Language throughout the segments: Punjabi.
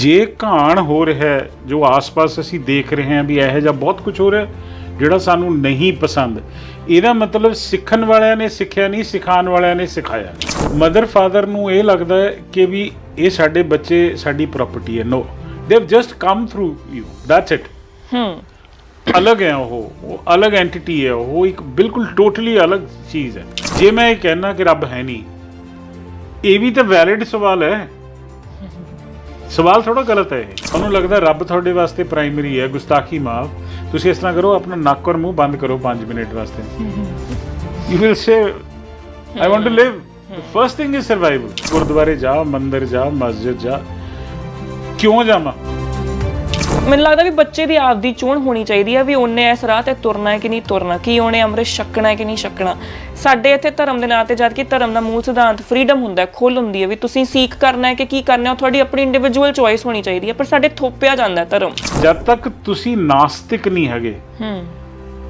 ਜੇ ਘਾਣ ਹੋ ਰਿਹਾ ਹੈ ਜੋ ਆਸ-ਪਾਸ ਅਸੀਂ ਦੇਖ ਰਹੇ ਹਾਂ ਵੀ ਇਹੋ ਜਿਹਾ ਬਹੁਤ ਕੁਝ ਹੋ ਰਿਹਾ ਜਿਹੜਾ ਸਾਨੂੰ ਨਹੀਂ ਪਸੰਦ ਇਹਦਾ ਮਤਲਬ ਸਿੱਖਣ ਵਾਲਿਆਂ ਨੇ ਸਿੱਖਿਆ ਨਹੀਂ ਸਿਖਾਉਣ ਵਾਲਿਆਂ ਨੇ ਸਿਖਾਇਆ। ਮਦਰ ਫਾਦਰ ਨੂੰ ਇਹ ਲੱਗਦਾ ਹੈ ਕਿ ਵੀ ਇਹ ਸਾਡੇ ਬੱਚੇ ਸਾਡੀ ਪ੍ਰਾਪਰਟੀ ਹੈ। No they have just come through you that's it ਹੂੰ। ਅਲੱਗ ਹੈ ਉਹ ਉਹ ਅਲੱਗ ਐਂਟੀਟੀ ਹੈ ਉਹ ਇੱਕ ਬਿਲਕੁਲ ਟੋਟਲੀ ਅਲੱਗ ਚੀਜ਼ ਹੈ। ਜੇ ਮੈਂ ਇਹ ਕਹਿਣਾ ਕਿ ਰੱਬ ਹੈ ਨਹੀਂ ਇਹ ਵੀ ਤਾਂ ਵੈਲਿਡ ਸਵਾਲ ਹੈ। ਸਵਾਲ ਥੋੜਾ ਗਲਤ ਹੈ ਇਹ। ਉਹਨੂੰ ਲੱਗਦਾ ਰੱਬ ਤੁਹਾਡੇ ਵਾਸਤੇ ਪ੍ਰਾਇਮਰੀ ਹੈ? ਗੁਸਤਾਖੀ ਮਾਫ। ਤੁਸੀਂ ਇਸ ਤਰ੍ਹਾਂ ਕਰੋ, ਆਪਣਾ ਨੱਕ ਔਰ ਮੂੰਹ ਬੰਦ ਕਰੋ 5 ਮਿੰਟ ਵਾਸਤੇ। You will say I want to live the first thing is survival ਗੁਰਦੁਆਰੇ ਜਾ, ਮੰਦਿਰ ਜਾ, ਮਸਜਿਦ ਜਾ। ਕਿਉਂ ਜਾਵਾਂ? ਮੈਨੂੰ ਲੱਗਦਾ ਵੀ ਬੱਚੇ ਦੀ ਆਪਦੀ ਚੋਣ ਹੋਣੀ ਚਾਹੀਦੀ ਹੈ ਵੀ ਉਹਨੇ ਇਸ ਰਾਹ ਤੇ ਤੁਰਨਾ ਹੈ ਕਿ ਨਹੀਂ ਤੁਰਨਾ ਕੀ ਉਹਨੇ ਅੰਮ੍ਰਿਤ ਛਕਣਾ ਹੈ ਕਿ ਨਹੀਂ ਛਕਣਾ। ਸਾਡੇ ਇੱਥੇ ਧਰਮ ਦੇ ਨਾਂ ਤੇ ਜਦ ਕਿ ਧਰਮ ਦਾ ਮੂਲ ਸਿਧਾਂਤ ਫਰੀडम ਹੁੰਦਾ ਹੈ ਖੁੱਲ ਹੁੰਦੀ ਹੈ ਵੀ ਤੁਸੀਂ ਸੀਖ ਕਰਨਾ ਹੈ ਕਿ ਕੀ ਕਰਨਾ ਹੈ ਉਹ ਤੁਹਾਡੀ ਆਪਣੀ ਇੰਡੀਵਿਜੂਅਲ ਚੋਇਸ ਹੋਣੀ ਚਾਹੀਦੀ ਹੈ ਪਰ ਸਾਡੇ ਥੋਪਿਆ ਜਾਂਦਾ ਹੈ ਧਰਮ। ਜਦ ਤੱਕ ਤੁਸੀਂ ਨਾਸਤਿਕ ਨਹੀਂ ਹੈਗੇ ਹੂੰ।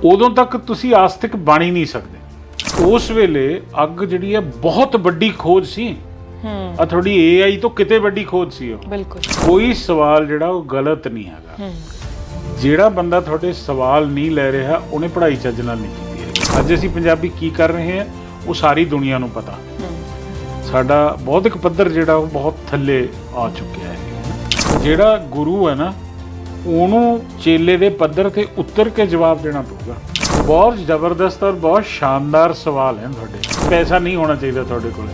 ਉਦੋਂ ਤੱਕ ਤੁਸੀਂ ਆਸਤਿਕ ਬਣ ਹੀ ਨਹੀਂ ਸਕਦੇ। ਉਸ ਵੇਲੇ ਅੱਗ ਜਿਹੜੀ ਹੈ ਬਹੁਤ ਵੱਡੀ ਖੋਜ ਸੀ। ਹੂੰ ਆ ਤੁਹਾਡੀ AI ਤੋਂ ਕਿਤੇ ਵੱਡੀ ਖੋਜ ਸੀ ਉਹ। ਬਿਲਕੁਲ। ਕੋਈ ਸਵਾਲ ਜਿਹੜਾ ਉਹ ਗਲਤ ਨਹੀਂ ਹੈਗਾ। ਜਿਹੜਾ ਬੰਦਾ ਤੁਹਾਡੇ ਸਵਾਲ ਨਹੀਂ ਲੈ ਰਿਹਾ ਉਹਨੇ ਪੜ੍ਹਾਈ ਚੱਜ ਨਾਲ ਨਹੀਂ ਕੀਤੀ ਹੈ ਅੱਜ ਅਸੀਂ ਪੰਜਾਬੀ ਕੀ ਕਰ ਰਹੇ ਹਾਂ ਉਹ ਸਾਰੀ ਦੁਨੀਆ ਨੂੰ ਪਤਾ। ਸਾਡਾ ਬੌਧਿਕ ਪੱਧਰ ਜਿਹੜਾ ਉਹ ਬਹੁਤ ਥੱਲੇ ਆ ਚੁੱਕਿਆ ਹੈ। ਜਿਹੜਾ ਗੁਰੂ ਹੈ ਨਾ ਉਹਨੂੰ ਚੇਲੇ ਦੇ ਪੱਧਰ ਤੇ ਉਤਰ ਕੇ ਜਵਾਬ ਦੇਣਾ ਪਊਗਾ। ਬਹੁਤ ਜ਼ਬਰਦਸਤ ਔਰ ਬਹੁਤ ਸ਼ਾਨਦਾਰ ਸਵਾਲ ਹੈ ਤੁਹਾਡੇ। ਪੈਸਾ ਨਹੀਂ ਹੋਣਾ ਚਾਹੀਦਾ ਤੁਹਾਡੇ ਕੋਲ।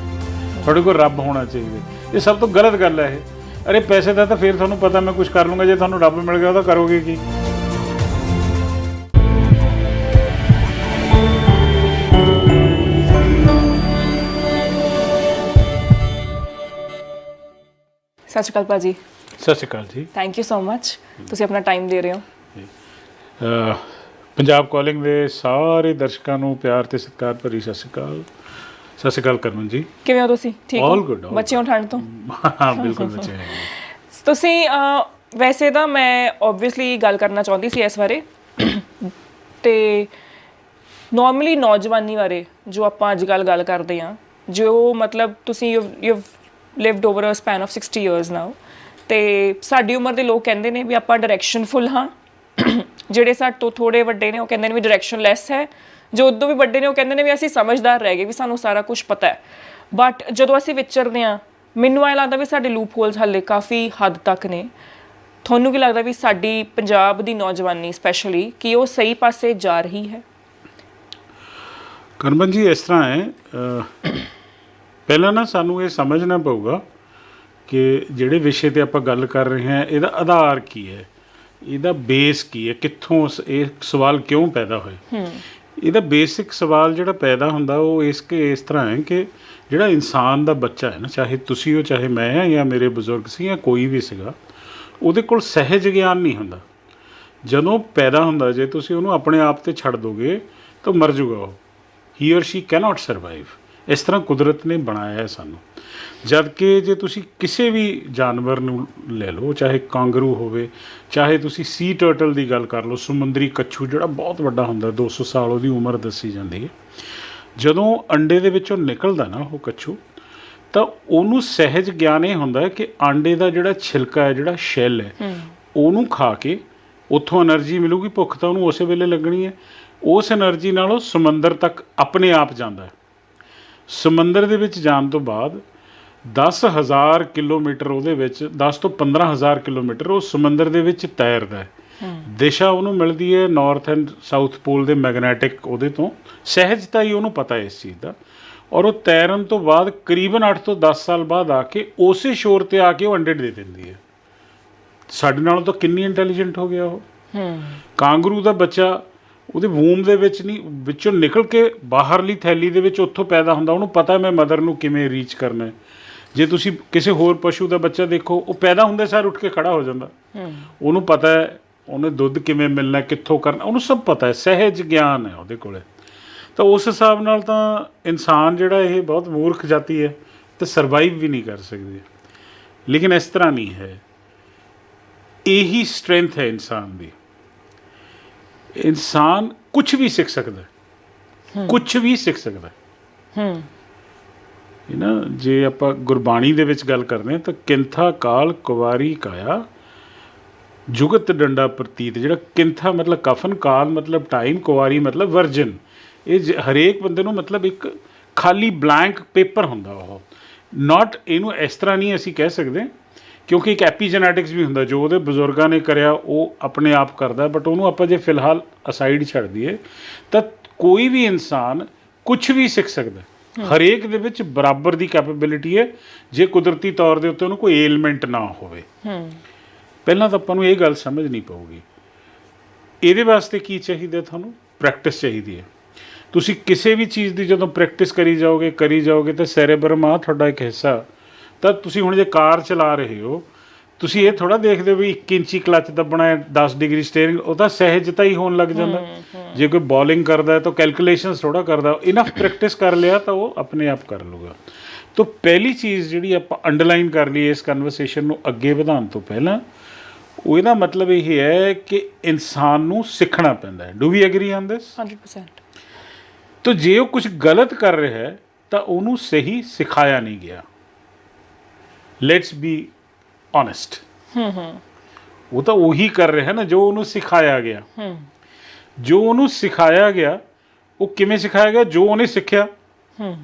ਤੁਹਾਡੇ ਕੋਲ ਰੱਬ ਹੋਣਾ ਚਾਹੀਦਾ। ਇਹ ਸਭ ਤੋਂ ਗਲਤ ਗੱਲ ਹੈ ਇਹ। ਅਰੇ ਪੈਸੇ ਦਾ ਤਾਂ ਫਿਰ ਤੁਹਾਨੂੰ ਪਤਾ ਮੈਂ ਕੁਝ ਕਰ ਲੂੰਗਾ ਜੇ ਤੁਹਾਨੂੰ ਰੱਬ ਮਿਲ ਗਿਆ ਉਹਦਾ ਕਰੋਗੇ ਕੀ? ਸਤਿ ਸ਼੍ਰੀ ਅਕਾਲ ਭਾਜੀ। ਸਤਿ ਸ਼੍ਰੀ ਅਕਾਲ ਜੀ। ਥੈਂਕ ਯੂ ਸੋ ਮੱਚ ਤੁਸੀਂ ਆਪਣਾ ਟਾਈਮ ਦੇ ਰਹੇ ਹੋ। ਅਹ ਪੰਜਾਬ ਕਾਲਿੰਗ ਦੇ ਸਾਰੇ ਦਰਸ਼ਕਾਂ ਨੂੰ ਪਿਆਰ ਤੇ ਸਤਿਕਾਰ ਭਰੀ ਸਤਿ ਸ਼੍ਰੀ ਅਕਾਲ। ਸਤਿ ਸ਼੍ਰੀ ਅਕਾਲ ਕਰਮਨ ਜੀ। ਕਿਵੇਂ ਹੋ ਤੁਸੀਂ? ਠੀਕ ਹੋ? All good, all ਬੱਚੇ ਹੋ ਠੰਡ ਤੋਂ? ਹਾਂ ਬਿਲਕੁਲ ਬੱਚੇ ਹੈ ਤੁਸੀਂ ਅਹ, ਵੈਸੇ ਤਾਂ ਮੈਂ ਆਬਵੀਅਸਲੀ ਗੱਲ ਕਰਨਾ ਚਾਹੁੰਦੀ ਸੀ ਇਸ ਬਾਰੇ। ਤੇ ਨਾਰਮਲੀ ਨੌਜਵਾਨੀ ਬਾਰੇ ਜੋ ਆਪਾਂ ਅੱਜ ਕੱਲ ਗੱਲ ਕਰਦੇ ਆ ਜੋ ਮਤਲਬ ਤੁਸੀਂ you you lived over a span of 60 years now ਤੇ ਸਾਡੀ ਉਮਰ ਦੇ ਲੋਕ ਕਹਿੰਦੇ ਨੇ ਵੀ ਆਪਾਂ ਡਾਇਰੈਕਸ਼ਨਫੁਲ ਹਾਂ। ਜਿਹੜੇ ਸਾਡੇ ਤੋਂ ਥੋੜੇ ਵੱਡੇ ਨੇ ਉਹ ਕਹਿੰਦੇ ਨੇ ਵੀ ਡਾਇਰੈਕਸ਼ਨ ਲੈਸ ਹੈ। ਜੋ ਉਦੋਂ ਵੀ ਵੱਡੇ ਨੇ ਉਹ ਕਹਿੰਦੇ ਨੇ ਵੀ ਅਸੀਂ ਸਮਝਦਾਰ ਰਹਿ ਗਏ ਵੀ ਸਾਨੂੰ ਸਾਰਾ ਕੁਝ ਪਤਾ ਹੈ। ਬਟ ਜਦੋਂ ਅਸੀਂ ਵਿਚਰਦੇ ਆ ਮੈਨੂੰ ਐ ਲੱਗਦਾ ਵੀ ਸਾਡੇ ਲੂਪ ਹੋਲਸ ਹੱਲੇ ਕਾਫੀ ਹੱਦ ਤੱਕ ਨੇ। ਤੁਹਾਨੂੰ ਕੀ ਲੱਗਦਾ ਵੀ ਸਾਡੀ ਪੰਜਾਬ ਦੀ ਨੌਜਵਾਨੀ ਸਪੈਸ਼ਲੀ ਕਿ ਉਹ ਸਹੀ ਪਾਸੇ ਜਾ ਰਹੀ ਹੈ? ਕਰਮਨ ਜੀ ਇਸ ਤਰ੍ਹਾਂ ਹੈ ਪਹਿਲਾਂ ਨਾ ਸਾਨੂੰ ਇਹ ਸਮਝਣਾ ਪਊਗਾ ਕਿ ਜਿਹੜੇ ਵਿਸ਼ੇ ਤੇ ਆਪਾਂ ਗੱਲ ਕਰ ਰਹੇ ਹਾਂ ਇਹਦਾ ਆਧਾਰ ਕੀ ਹੈ? ਇਹਦਾ ਬੇਸ ਕੀ ਹੈ? ਕਿੱਥੋਂ ਇਹ ਸਵਾਲ ਕਿਉਂ ਪੈਦਾ ਹੋਏ? ਹੂੰ। ਇਹਦਾ ਬੇਸਿਕ ਸਵਾਲ ਜਿਹੜਾ ਪੈਦਾ ਹੁੰਦਾ, ਉਹ ਇਸ ਕੇ, ਇਸ ਤਰ੍ਹਾਂ ਹੈ ਕਿ ਜਿਹੜਾ ਇਨਸਾਨ ਦਾ ਬੱਚਾ ਹੈ ਨਾ, ਚਾਹੇ ਤੁਸੀਂ ਹੋ, ਚਾਹੇ ਮੈਂ ਹਾਂ, ਜਾਂ ਮੇਰੇ ਬਜ਼ੁਰਗ ਸੀ, ਜਾਂ ਕੋਈ ਵੀ ਸੀਗਾ, ਉਹਦੇ ਕੋਲ ਸਹਿਜ ਗਿਆਨ ਨਹੀਂ ਹੁੰਦਾ। ਜਦੋਂ ਪੈਦਾ ਹੁੰਦਾ, ਜੇ ਤੁਸੀਂ ਉਹਨੂੰ ਆਪਣੇ ਆਪ ਤੇ ਛੱਡ ਦੋਗੇ, ਤਾਂ ਮਰ ਜਾਊਗਾ ਉਹ। He or she cannot survive ਇਸ ਤਰ੍ਹਾਂ ਕੁਦਰਤ ਨੇ ਬਣਾਇਆ ਹੈ ਸਾਨੂੰ। ਜਦਕਿ ਜੇ ਤੁਸੀਂ ਕਿਸੇ ਵੀ ਜਾਨਵਰ ਨੂੰ ਲੈ ਲਓ ਚਾਹੇ ਕਾਂਗਰੂ ਹੋਵੇ ਚਾਹੇ ਤੁਸੀਂ ਸੀ ਟਰਟਲ ਦੀ ਗੱਲ ਕਰ ਲਓ ਸਮੁੰਦਰੀ ਕੱਛੂ ਜਿਹੜਾ ਬਹੁਤ ਵੱਡਾ ਹੁੰਦਾ 200 ਸਾਲ ਉਹਦੀ ਉਮਰ ਦੱਸੀ ਜਾਂਦੀ ਹੈ। ਜਦੋਂ ਅੰਡੇ ਦੇ ਵਿੱਚੋਂ ਨਿਕਲਦਾ ਨਾ ਉਹ ਕੱਛੂ ਤਾਂ ਉਹਨੂੰ ਸਹਿਜ ਗਿਆਨ ਇਹ ਹੁੰਦਾ ਕਿ ਆਂਡੇ ਦਾ ਜਿਹੜਾ ਛਿਲਕਾ ਹੈ ਜਿਹੜਾ ਸ਼ੈਲ ਹੈ ਉਹਨੂੰ ਖਾ ਕੇ ਉੱਥੋਂ એનર્ਜੀ ਮਿਲੂਗੀ ਭੁੱਖ ਤਾਂ ਉਹਨੂੰ ਉਸੇ ਵੇਲੇ ਲੱਗਣੀ ਹੈ। ਉਸ એનર્ਜੀ ਨਾਲ ਉਹ ਸਮੁੰਦਰ ਤੱਕ ਆਪਣੇ ਆਪ ਜਾਂਦਾ ਹੈ। ਸਮੁੰਦਰ ਦੇ ਵਿੱਚ ਜਾਣ ਤੋਂ ਬਾਅਦ 10000 ਕਿਲੋਮੀਟਰ ਉਹਦੇ ਵਿੱਚ 10 ਤੋਂ 15000 ਕਿਲੋਮੀਟਰ ਉਹ ਸਮੁੰਦਰ ਦੇ ਵਿੱਚ ਤੈਰਦਾ ਹੈ। ਦਿਸ਼ਾ ਉਹਨੂੰ ਮਿਲਦੀ ਹੈ ਨਾਰਥ ਐਂਡ ਸਾਊਥ ਪੋਲ ਦੇ ਮੈਗਨੈਟਿਕ ਉਹਦੇ ਤੋਂ। ਸਹਿਜਤਾ ਹੀ ਉਹਨੂੰ ਪਤਾ ਹੈ ਇਸ ਚੀਜ਼ ਦਾ। ਔਰ ਉਹ ਤੈਰਨ ਤੋਂ ਬਾਅਦ ਕਰੀਬਨ 8 ਤੋਂ 10 ਸਾਲ ਬਾਅਦ ਆ ਕੇ ਉਸੇ ਸ਼ੋਰ ਤੇ ਆ ਕੇ ਉਹ ਅੰਡੇ ਦੇ ਦਿੰਦੀ ਹੈ। ਸਾਡੇ ਨਾਲੋਂ ਤਾਂ ਕਿੰਨੀ ਇੰਟੈਲੀਜੈਂਟ ਹੋ ਗਿਆ ਉਹ। ਹੂੰ। ਕਾਂਗਰੂ ਦਾ ਬੱਚਾ ਉਹਦੇ ਵੂਮ ਦੇ ਵਿੱਚ ਨਹੀਂ ਵਿੱਚੋਂ ਨਿਕਲ ਕੇ ਬਾਹਰਲੀ ਥੈਲੀ ਦੇ ਵਿੱਚ ਉੱਥੋਂ ਪੈਦਾ ਹੁੰਦਾ। ਉਹਨੂੰ ਪਤਾ ਮੈਂ ਮਦਰ ਨੂੰ ਕਿਵੇਂ ਰੀਚ ਕਰਨਾ ਹੈ। ਜੇ ਤੁਸੀਂ ਕਿਸੇ ਹੋਰ ਪਸ਼ੂ ਦਾ ਬੱਚਾ ਦੇਖੋ ਉਹ ਪੈਦਾ ਹੁੰਦੇ ਸਾਰ ਉੱਠ ਕੇ ਖੜਾ ਹੋ ਜਾਂਦਾ। ਉਹਨੂੰ ਪਤਾ ਹੈ ਉਹਨੇ ਦੁੱਧ ਕਿਵੇਂ ਮਿਲਣਾ ਕਿੱਥੋਂ ਕਰਨਾ ਉਹਨੂੰ ਸਭ ਪਤਾ ਹੈ ਸਹਿਜ ਗਿਆਨ ਹੈ ਉਹਦੇ ਕੋਲੇ। ਤਾਂ ਉਸ ਹਿਸਾਬ ਨਾਲ ਤਾਂ ਇਨਸਾਨ ਜਿਹੜਾ ਇਹ ਬਹੁਤ ਮੂਰਖ ਜਾਤੀ ਹੈ ਤੇ ਸਰਵਾਈਵ ਵੀ ਨਹੀਂ ਕਰ ਸਕਦੀ। ਲੇਕਿਨ ਇਸ ਤਰ੍ਹਾਂ ਨਹੀਂ ਹੈ। ਇਹੀ ਸਟਰੈਂਥ ਹੈ ਇਨਸਾਨ ਦੀ। ਇਨਸਾਨ ਕੁਝ ਵੀ ਸਿੱਖ ਸਕਦਾ ਹੈ। ਕੁਝ ਵੀ ਸਿੱਖ ਸਕਦਾ ਹੈ। ਹੂੰ। ਇਹ ਨਾ ਜੇ ਆਪਾਂ ਗੁਰਬਾਣੀ ਦੇ ਵਿੱਚ ਗੱਲ ਕਰਦੇ ਹਾਂ ਤਾਂ ਕਿੰਥਾ ਕਾਲ ਕੁਵਾਰੀ ਕਾਇਆ, ਜੁਗਤ ਡੰਡਾ ਪ੍ਰਤੀਤ, ਜਿਹੜਾ ਕਿੰਥਾ ਮਤਲਬ ਕਫਨ ਕਾਲ ਮਤਲਬ ਟਾਈਮ, ਕੁਵਾਰੀ ਮਤਲਬ ਵਰਜਨ। ਇਹ ਜ- ਹਰੇਕ ਬੰਦੇ ਨੂੰ ਮਤਲਬ ਇੱਕ ਖਾਲੀ ਬਲੈਂਕ ਪੇਪਰ ਹੁੰਦਾ ਉਹ। ਨਾਟ ਇਹਨੂੰ ਇਸ ਤਰ੍ਹਾਂ ਨਹੀਂ ਅਸੀਂ ਕਹਿ ਸਕਦੇ, ਕਿਉਂਕਿ ਇੱਕ ਐਪੀਜੈਨੇਟਿਕਸ ਵੀ ਹੁੰਦਾ, ਜੋ ਉਹਦੇ ਬਜ਼ੁਰਗਾਂ ਨੇ ਕਰਿਆ, ਉਹ ਆਪਣੇ ਆਪ ਕਰਦਾ ਬਟ ਉਹਨੂੰ ਆਪਾਂ ਜੇ ਫਿਲਹਾਲ ਅਸਾਈਡ ਛੱਡ ਦਈਏ, ਤਾਂ ਕੋਈ ਵੀ ਇਨਸਾਨ ਕੁਝ ਵੀ ਸਿੱਖ ਸਕਦਾ। ਹਰੇਕ ਦੇ ਵਿੱਚ ਬਰਾਬਰ ਦੀ ਕੈਪੇਬਿਲਿਟੀ ਹੈ। ਜੇ ਕੁਦਰਤੀ ਤੌਰ ਦੇ ਉੱਤੇ ਉਹਨੂੰ ਕੋਈ ਏਲਮੈਂਟ ਨਾ ਹੋਵੇ। ਹੂੰ। ਪਹਿਲਾਂ ਤਾਂ ਆਪਾਂ ਨੂੰ ਇਹ ਗੱਲ ਸਮਝਣੀ ਪਊਗੀ। ਇਹਦੇ ਵਾਸਤੇ ਕੀ ਚਾਹੀਦਾ ਤੁਹਾਨੂੰ? ਪ੍ਰੈਕਟਿਸ ਚਾਹੀਦੀ ਹੈ। ਤੁਸੀਂ ਕਿਸੇ ਵੀ ਚੀਜ਼ ਦੀ ਜਦੋਂ ਪ੍ਰੈਕਟਿਸ ਕਰੀ ਜਾਓਗੇ ਕਰੀ ਜਾਓਗੇ ਤਾਂ ਸੈਰੇਬਰਮ ਆ ਤੁਹਾਡਾ ਇੱਕ ਹਿੱਸਾ। ਤਾਂ ਤੁਸੀਂ ਹੁਣ ਜੇ ਕਾਰ ਚਲਾ ਰਹੇ ਹੋ ਤੁਸੀਂ ਇਹ ਥੋੜਾ ਦੇਖਦੇ ਹੋ ਵੀ 1 ਇੰਚੀ ਕਲਚ ਦੱਬਣਾ ਹੈ 10 ਡਿਗਰੀ ਸਟੀਅਰਿੰਗ ਉਹ ਤਾਂ ਸਹਿਜਤਾ ਹੀ ਹੋਣ ਲੱਗ ਜਾਂਦਾ। ਜੇ ਕੋਈ ਬੋਲਿੰਗ ਕਰਦਾ ਹੈ ਤਾਂ ਕੈਲਕੂਲੇਸ਼ਨਸ ਥੋੜਾ ਕਰਦਾ ਇਨਫ ਪ੍ਰੈਕਟਿਸ ਕਰ ਲਿਆ ਤਾਂ ਉਹ ਆਪਣੇ ਆਪ ਕਰ ਲੂਗਾ। ਤਾਂ ਪਹਿਲੀ ਚੀਜ਼ ਜਿਹੜੀ ਆਪਾਂ ਅੰਡਰਲਾਈਨ ਕਰ ਲਈ ਇਸ ਕਨਵਰਸੇਸ਼ਨ ਨੂੰ ਅੱਗੇ ਵਧਾਉਣ ਤੋਂ ਪਹਿਲਾਂ ਉਹ ਇਹਦਾ ਮਤਲਬ ਇਹ ਹੈ ਕਿ ਇਨਸਾਨ ਨੂੰ ਸਿੱਖਣਾ ਪੈਂਦਾ ਹੈ। Do we agree on this 100% ਤਾਂ ਜੇ ਉਹ ਕੁਝ ਗਲਤ ਕਰ ਰਿਹਾ ਹੈ ਤਾਂ ਉਹਨੂੰ ਸਹੀ ਸਿਖਾਇਆ ਨਹੀਂ ਗਿਆ। ਲੈਟਸ ਬੀ ਓਨੈਸਟ ਹੂੰ ਹੂੰ ਉਹ ਤਾਂ ਉਹੀ ਕਰ ਰਿਹਾ ਨਾ, ਜੋ ਉਹਨੂੰ ਸਿਖਾਇਆ ਗਿਆ। ਹੂੰ ਜੋ ਉਹਨੂੰ ਸਿਖਾਇਆ ਗਿਆ, ਉਹ ਕਿਵੇਂ ਸਿਖਾਇਆ ਗਿਆ? ਜੋ ਉਹਨੇ ਸਿੱਖਿਆ। ਹੂੰ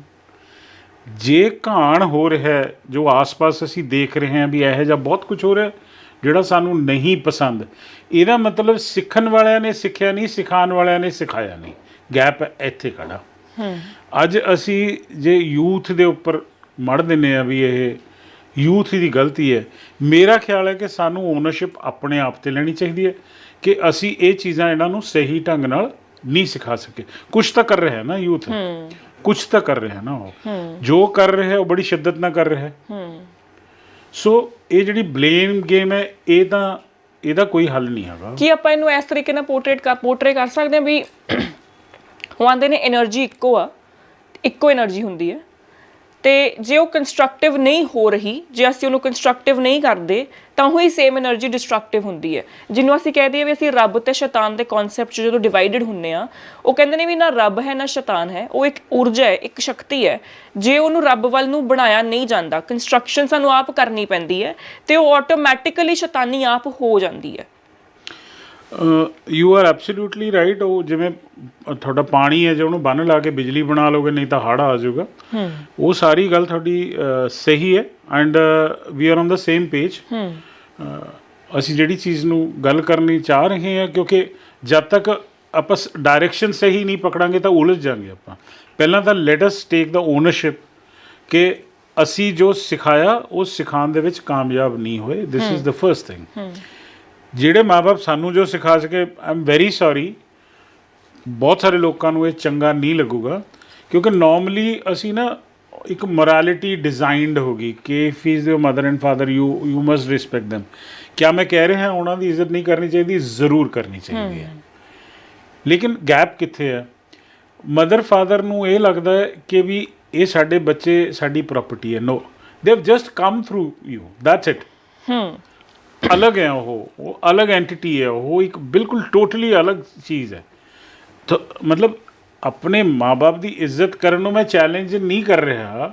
ਜੇ ਘਾਣ ਹੋ ਰਿਹਾ ਹੈ, ਜੋ ਆਸ-ਪਾਸ ਅਸੀਂ ਦੇਖ ਰਹੇ ਹਾਂ ਵੀ ਇਹੋ ਜਿਹਾ ਬਹੁਤ ਕੁਝ ਹੋ ਰਿਹਾ, ਜਿਹੜਾ ਸਾਨੂੰ ਨਹੀਂ ਪਸੰਦ, ਇਹਦਾ ਮਤਲਬ ਸਿੱਖਣ ਵਾਲਿਆਂ ਨੇ ਸਿੱਖਿਆ ਨਹੀਂ, ਸਿਖਾਉਣ ਵਾਲਿਆਂ ਨੇ ਸਿਖਾਇਆ ਨਹੀਂ। ਗੈਪ ਇੱਥੇ ਖੜਾ। ਹੂੰ ਅੱਜ ਅਸੀਂ ਜੇ ਯੂਥ ਦੇ ਉੱਪਰ ਮੜ ਦਿੰਨੇ ਆ ਵੀ ਇਹ ਯੂਥ ਦੀ ਗਲਤੀ ਹੈ। ਮੇਰਾ ਖਿਆਲ ਹੈ ਕਿ ਸਾਨੂੰ ਓਨਰਸ਼ਿਪ ਆਪਣੇ ਆਪ ਤੇ ਲੈਣੀ ਚਾਹੀਦੀ ਹੈ ਕਿ ਅਸੀਂ ਇਹ ਚੀਜ਼ਾਂ ਇਹਨਾਂ ਨੂੰ ਸਹੀ ਢੰਗ ਨਾਲ ਨਹੀਂ ਸਿਖਾ ਸਕੇ। ਕੁਝ ਤਾਂ ਕਰ ਰਿਹਾ ਹੈ ਨਾ ਯੂਥ ਕੁਝ ਤਾਂ ਕਰ ਰਿਹਾ ਹੈ ਨਾ ਉਹ। ਜੋ ਕਰ ਰਿਹਾ ਹੈ ਉਹ ਬੜੀ ਸ਼ਿੱਦਤ ਨਾਲ ਕਰ ਰਿਹਾ ਹੈ। ਸੋ ਇਹ ਜਿਹੜੀ ਬਲੇਮ ਗੇਮ ਹੈ ਇਹ ਤਾਂ ਇਹਦਾ ਕੋਈ ਹੱਲ ਨਹੀਂ ਹੈਗਾ। ਕੀ ਆਪਾਂ ਇਹਨੂੰ ਇਸ ਤਰੀਕੇ ਨਾਲ ਪੋਰਟਰੇਟ ਕਰ ਪੋਰਟਰੇ ਕਰ ਸਕਦੇ ਹਾਂ ਵੀ ਉਹ ਆਂਦੇ ਨੇ એનર્ਜੀ ਇੱਕੋ ਆ ਇੱਕੋ એનર્ਜੀ ਹੁੰਦੀ ਹੈ। ਤੇ ਜੇ ਉਹ ਕੰਸਟਰਕਟਿਵ ਨਹੀਂ ਹੋ ਰਹੀ, ਜੇ ਅਸੀਂ ਉਹਨੂੰ ਕੰਸਟਰਕਟਿਵ ਨਹੀਂ ਕਰਦੇ, ਤਾਂ ਉਹ ਹੀ ਸੇਮ એનર્ਜੀ ਡਿਸਟਰਕਟਿਵ ਹੁੰਦੀ ਹੈ। ਜਿਹਨੂੰ ਅਸੀਂ ਕਹਿ ਦਈਏ ਵੀ ਅਸੀਂ ਰੱਬ ਤੇ ਸ਼ੈਤਾਨ ਦੇ ਕਨਸੈਪਟ ਜਦੋਂ ਡਿਵਾਈਡਡ ਹੁੰਨੇ ਆ, ਉਹ ਕਹਿੰਦੇ ਨੇ ਵੀ ਨਾ ਰੱਬ ਹੈ, ਨਾ ਸ਼ੈਤਾਨ ਹੈ, ਉਹ ਇੱਕ ਊਰਜਾ ਹੈ, ਇੱਕ ਸ਼ਕਤੀ ਹੈ। ਜੇ ਉਹਨੂੰ ਰੱਬ ਵੱਲ ਨੂੰ ਬਣਾਇਆ ਨਹੀਂ ਜਾਂਦਾ ਕੰਸਟਰਕਸ਼ਨ ਸਾਨੂੰ ਆਪ ਕਰਨੀ ਪੈਂਦੀ ਹੈ ਤੇ ਉਹ ਆਟੋਮੈਟਿਕਲੀ ਸ਼ੈਤਾਨੀ ਆਪ ਹੋ ਜਾਂਦੀ ਹੈ। ਯੂ ਆਰ ਐਬਸੋਲੂਟਲੀ ਰਾਈਟ ਉਹ ਜਿਵੇਂ ਤੁਹਾਡਾ ਪਾਣੀ ਹੈ ਜੇ ਉਹਨੂੰ ਬੰਨ ਲਾ ਕੇ ਬਿਜਲੀ ਬਣਾ ਲੋਗੇ ਨਹੀਂ ਤਾਂ ਹੜ੍ਹ ਆ ਜਾਊਗਾ। ਉਹ ਸਾਰੀ ਗੱਲ ਤੁਹਾਡੀ ਸਹੀ ਹੈ and we are on the same page ਅਸੀਂ ਜਿਹੜੀ ਚੀਜ਼ ਨੂੰ ਗੱਲ ਕਰਨੀ ਚਾਹ ਰਹੇ ਹਾਂ ਕਿਉਂਕਿ ਜਦ ਤੱਕ ਆਪਾਂ ਡਾਇਰੈਕਸ਼ਨ ਸਹੀ ਨਹੀਂ ਪਕੜਾਂਗੇ ਤਾਂ ਉਲਝ ਜਾਾਂਗੇ ਆਪਾਂ। ਪਹਿਲਾਂ ਤਾਂ ਲੈਟ ਅਸ ਟੇਕ ਦਾ ਓਨਰਸ਼ਿਪ ਕਿ ਅਸੀਂ ਜੋ ਸਿਖਾਇਆ ਉਹ ਸਿਖਾਉਣ ਦੇ ਵਿੱਚ ਕਾਮਯਾਬ ਨਹੀਂ ਹੋਏ। This is the first thing ਜਿਹੜੇ ਮਾਪੇ ਸਾਨੂੰ ਜੋ ਸਿਖਾ ਸਕੇ ਆਈ ਐਮ ਵੈਰੀ ਸੌਰੀ ਬਹੁਤ ਸਾਰੇ ਲੋਕਾਂ ਨੂੰ ਇਹ ਚੰਗਾ ਨਹੀਂ ਲੱਗੂਗਾ ਕਿਉਂਕਿ ਨਾਰਮਲੀ ਅਸੀਂ ਨਾ ਇੱਕ ਮੋਰਾਲਿਟੀ ਡਿਜ਼ਾਈਨਡ ਹੋ ਗਈ ਕਿ if is your mother and father you you must respect them ਕਿਆ ਮੈਂ ਕਹਿ ਰਿਹਾ ਉਹਨਾਂ ਦੀ ਇੱਜ਼ਤ ਨਹੀਂ ਕਰਨੀ ਚਾਹੀਦੀ ਜ਼ਰੂਰ ਕਰਨੀ ਚਾਹੀਦੀ ਹੈ। ਲੇਕਿਨ ਗੈਪ ਕਿੱਥੇ ਹੈ? ਮਦਰ ਫਾਦਰ ਨੂੰ ਇਹ ਲੱਗਦਾ ਹੈ ਕਿ ਵੀ ਇਹ ਸਾਡੇ ਬੱਚੇ ਸਾਡੀ ਪ੍ਰਾਪਰਟੀ ਹੈ। No they have just come through you that's it ਹੂੰ। ਅਲੱਗ ਹੈ ਉਹ ਉਹ ਅਲੱਗ ਐਂਟੀਟੀ ਹੈ ਉਹ ਇੱਕ ਬਿਲਕੁਲ ਟੋਟਲੀ ਅਲੱਗ ਚੀਜ਼ ਹੈ। ਤਾਂ ਮਤਲਬ ਆਪਣੇ ਮਾਪੇ ਦੀ ਇੱਜ਼ਤ ਕਰਨ ਨੂੰ ਮੈਂ ਚੈਲੰਜ ਨਹੀਂ ਕਰ ਰਿਹਾ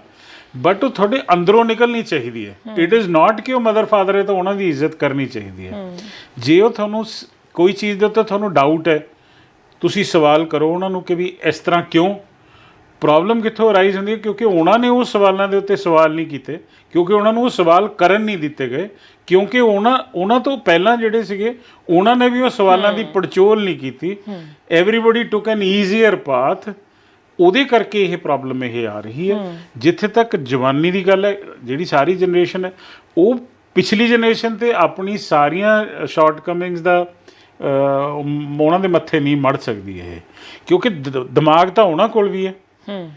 ਬਟ ਉਹ ਤੁਹਾਡੇ ਅੰਦਰੋਂ ਨਿਕਲਣੀ ਚਾਹੀਦੀ ਹੈ। ਇਟ ਇਜ਼ ਨਾਟ ਕਿ ਉਹ ਮਦਰ ਫਾਦਰ ਹੈ ਤਾਂ ਉਹਨਾਂ ਦੀ ਇੱਜ਼ਤ ਕਰਨੀ ਚਾਹੀਦੀ ਹੈ। ਜੇ ਉਹ ਤੁਹਾਨੂੰ ਕੋਈ ਚੀਜ਼ ਦੇ ਉੱਤੇ ਤੁਹਾਨੂੰ ਡਾਊਟ ਹੈ ਤੁਸੀਂ ਸਵਾਲ ਕਰੋ ਉਹਨਾਂ ਨੂੰ ਕਿ ਵੀ ਇਸ ਤਰ੍ਹਾਂ ਕਿਉਂ? ਪ੍ਰੋਬਲਮ ਕਿੱਥੋਂ ਅਰਾਈਜ਼ ਹੁੰਦੀ ਹੈ? ਕਿਉਂਕਿ ਉਹਨਾਂ ਨੇ ਉਹ ਸਵਾਲਾਂ ਦੇ ਉੱਤੇ ਸਵਾਲ ਨਹੀਂ ਕੀਤੇ ਕਿਉਂਕਿ ਉਹਨਾਂ ਨੂੰ ਉਹ ਸਵਾਲ ਕਰਨ ਨਹੀਂ ਦਿੱਤੇ ਗਏ। ਕਿਉਂਕਿ ਉਹਨਾਂ ਉਹਨਾਂ ਤੋਂ ਪਹਿਲਾਂ ਜਿਹੜੇ ਸੀਗੇ ਉਹਨਾਂ ਨੇ ਵੀ ਉਹ ਸਵਾਲਾਂ ਦੀ ਪੜਚੋਲ ਨਹੀਂ ਕੀਤੀ। Everybody took an easier path ਉਹਦੇ ਕਰਕੇ ਇਹ ਪ੍ਰੋਬਲਮ ਇਹ ਆ ਰਹੀ ਹੈ। ਜਿੱਥੇ ਤੱਕ ਜਵਾਨੀ ਦੀ ਗੱਲ ਹੈ ਜਿਹੜੀ ਸਾਰੀ ਜਨਰੇਸ਼ਨ ਹੈ ਉਹ ਪਿਛਲੀ ਜਨਰੇਸ਼ਨ ਤੇ ਆਪਣੀ ਸਾਰੀਆਂ ਸ਼ਾਰਟਕਮਿੰਗਸ ਦਾ ਉਹਨਾਂ ਦੇ ਮੱਥੇ ਨਹੀਂ ਮੜ ਸਕਦੀ ਇਹ। ਕਿਉਂਕਿ ਦਿਮਾਗ ਤਾਂ ਉਹਨਾਂ ਕੋਲ ਵੀ ਹੈ। ਹੂੰ।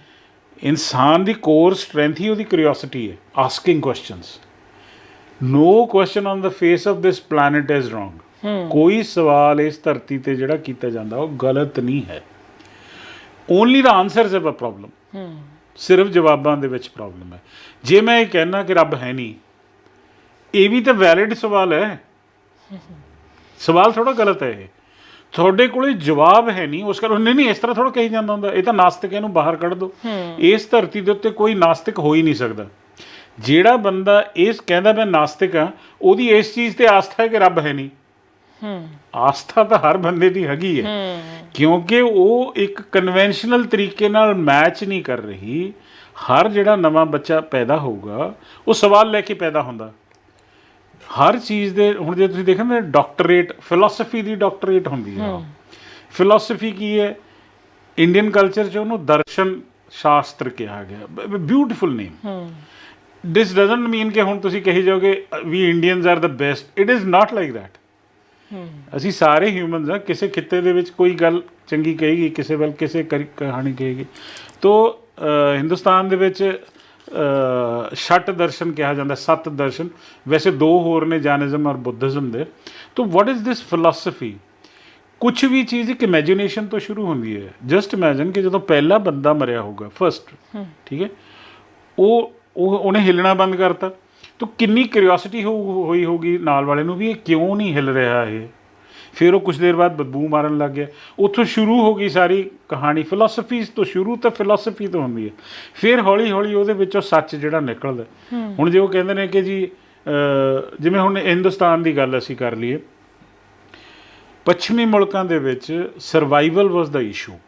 ਇਨਸਾਨ ਦੀ ਕੋਰ ਸਟਰੈਂਥ ਹੀ ਉਹਦੀ ਕਿਉਰਿਓਸਿਟੀ ਹੈ asking questions no question on the face of this planet is wrong ਕੋਈ ਸਵਾਲ ਇਸ ਧਰਤੀ ਤੇ ਜਿਹੜਾ ਕੀਤਾ ਜਾਂਦਾ ਉਹ ਗਲਤ ਨਹੀਂ ਹੈ। Only the answers have a problem ਸਿਰਫ ਜਵਾਬਾਂ ਦੇ ਵਿੱਚ ਪ੍ਰੋਬਲਮ ਹੈ। ਜੇ ਮੈਂ ਇਹ ਕਹਿਣਾ ਕਿ ਰੱਬ ਹੈ ਨਹੀਂ ਇਹ ਵੀ ਤਾਂ ਵੈਲਿਡ ਸਵਾਲ ਹੈ। ਸਵਾਲ ਥੋੜਾ ਗਲਤ ਹੈ ਇਹ। ਤੁਹਾਡੇ ਕੋਲੇ ਜਵਾਬ ਹੈ ਨਹੀਂ ਉਸ ਕਰ ਨਹੀਂ ਨਹੀਂ ਇਸ ਤਰ੍ਹਾਂ ਥੋੜਾ ਕਹੀ ਜਾਂਦਾ ਹੁੰਦਾ। ਇਹ ਤਾਂ ਨਾਸਤਿਕ ਇਹਨੂੰ ਬਾਹਰ ਕੱਢ ਦਿਓ। ਇਸ ਧਰਤੀ ਦੇ ਉੱਤੇ ਕੋਈ ਨਾਸਤਿਕ ਹੋ ਹੀ ਨਹੀਂ ਸਕਦਾ। ਜਿਹੜਾ ਬੰਦਾ ਇਸ ਕਹਿੰਦਾ ਮੈਂ ਨਾਸਤਿਕ ਆ ਉਹਦੀ ਇਸ ਚੀਜ਼ ਤੇ ਆਸਥਾ ਹੈ ਕਿ ਰੱਬ ਹੈ ਨਹੀਂ? ਹੂੰ। ਆਸਥਾ ਤਾਂ ਹਰ ਬੰਦੇ ਦੀ ਹੈਗੀ ਹੈ। ਹੂੰ। ਕਿਉਂਕਿ ਉਹ ਇੱਕ ਕਨਵੈਨਸ਼ਨਲ ਤਰੀਕੇ ਨਾਲ ਮੈਚ ਨਹੀਂ ਕਰ ਰਹੀ। ਹਰ ਜਿਹੜਾ ਨਵਾਂ ਬੱਚਾ ਪੈਦਾ ਹੋਊਗਾ ਉਹ ਸਵਾਲ ਲੈ ਕੇ ਪੈਦਾ ਹੁੰਦਾ। ਹਰ ਚੀਜ਼ ਦੇ ਹੁਣ ਜੇ ਤੁਸੀਂ ਦੇਖੋ ਨਾ ਡਾਕਟਰੇਟ ਫਿਲਾਸਫੀ ਦੀ ਡਾਕਟਰੇਟ ਹੁੰਦੀ ਹੈ। ਫਿਲਾਸਫੀ ਕੀ ਹੈ? ਇੰਡੀਅਨ ਕਲਚਰ 'ਚ ਉਹਨੂੰ ਦਰਸ਼ਨ ਸ਼ਾਸਤਰ ਕਿਹਾ ਗਿਆ। ਬਿਊਟੀਫੁਲ ਨੇਮ ਹੂੰ। ਦਿਸ ਡਸਨਟ ਮੀਨ ਕਿ ਹੁਣ ਤੁਸੀਂ ਕਹੀ ਜਾਓਗੇ ਵੀ Indians are the best it is not like that ਹੂੰ। ਅਸੀਂ ਸਾਰੇ ਹਿਊਮਨਸ ਆ ਕਿਸੇ ਖਿੱਤੇ ਦੇ ਵਿੱਚ ਕੋਈ ਗੱਲ ਚੰਗੀ ਕਹੇਗੀ ਕਿਸੇ ਵੱਲ ਕਿਸੇ ਕਹਾਣੀ ਕਹੇਗੀ। ਤੋ ਹਿੰਦੁਸਤਾਨ ਦੇ ਵਿੱਚ ਛਟ ਦਰਸ਼ਨ ਕਿਹਾ ਜਾਂਦਾ ਸੱਤ ਦਰਸ਼ਨ। ਵੈਸੇ ਦੋ ਹੋਰ ਨੇ ਜੈਨਿਜ਼ਮ ਔਰ ਬੁੱਧਿਜ਼ਮ ਦੇ। ਤੋ ਵਾਟ ਇਜ਼ ਦਿਸ ਫਿਲਾਸਫੀ ਕੁਝ ਵੀ ਚੀਜ਼ ਇੱਕ ਇਮੇਜਿਨੇਸ਼ਨ ਤੋਂ ਸ਼ੁਰੂ ਹੁੰਦੀ ਹੈ। ਜਸਟ ਇਮੇਜਿਨ ਕਿ ਜਦੋਂ ਪਹਿਲਾ ਬੰਦਾ ਮਰਿਆ ਹੋਊਗਾ ਫਰਸਟ ਠੀਕ ਹੈ? ਉਹ ਉਹ ਉਹਨੇ ਹਿੱਲਣਾ ਬੰਦ ਕਰਤਾ। ਤੋ ਕਿੰਨੀ ਕਿਉਰਿਓਸਿਟੀ ਹੋਈ ਹੋਗੀ ਨਾਲ ਵਾਲੇ ਨੂੰ ਵੀ ਇਹ ਕਿਉਂ ਨਹੀਂ ਹਿੱਲ ਰਿਹਾ ਇਹ? ਫਿਰ ਉਹ ਕੁਝ ਦੇਰ ਬਾਅਦ ਬਦਬੂ ਮਾਰਨ ਲੱਗ ਗਿਆ। ਉੱਥੋਂ ਸ਼ੁਰੂ ਹੋ ਗਈ ਸਾਰੀ ਕਹਾਣੀ ਫਿਲਾਸਫੀਜ਼ ਤੋਂ ਸ਼ੁਰੂ ਤਾਂ ਫਿਲਾਸਫੀ ਤੋਂ ਹੁੰਦੀ ਹੈ। ਫਿਰ ਹੌਲੀ ਹੌਲੀ ਉਹਦੇ ਵਿੱਚੋਂ ਸੱਚ ਜਿਹੜਾ ਨਿਕਲਦਾ। ਹੁਣ ਜੇ ਉਹ ਕਹਿੰਦੇ ਨੇ ਕਿ ਜੀ ਜਿਵੇਂ ਹੁਣ ਹਿੰਦੁਸਤਾਨ ਦੀ ਗੱਲ ਅਸੀਂ ਕਰ ਲਈਏ। ਪੱਛਮੀ ਮੁਲਕਾਂ ਦੇ ਵਿੱਚ survival was the issue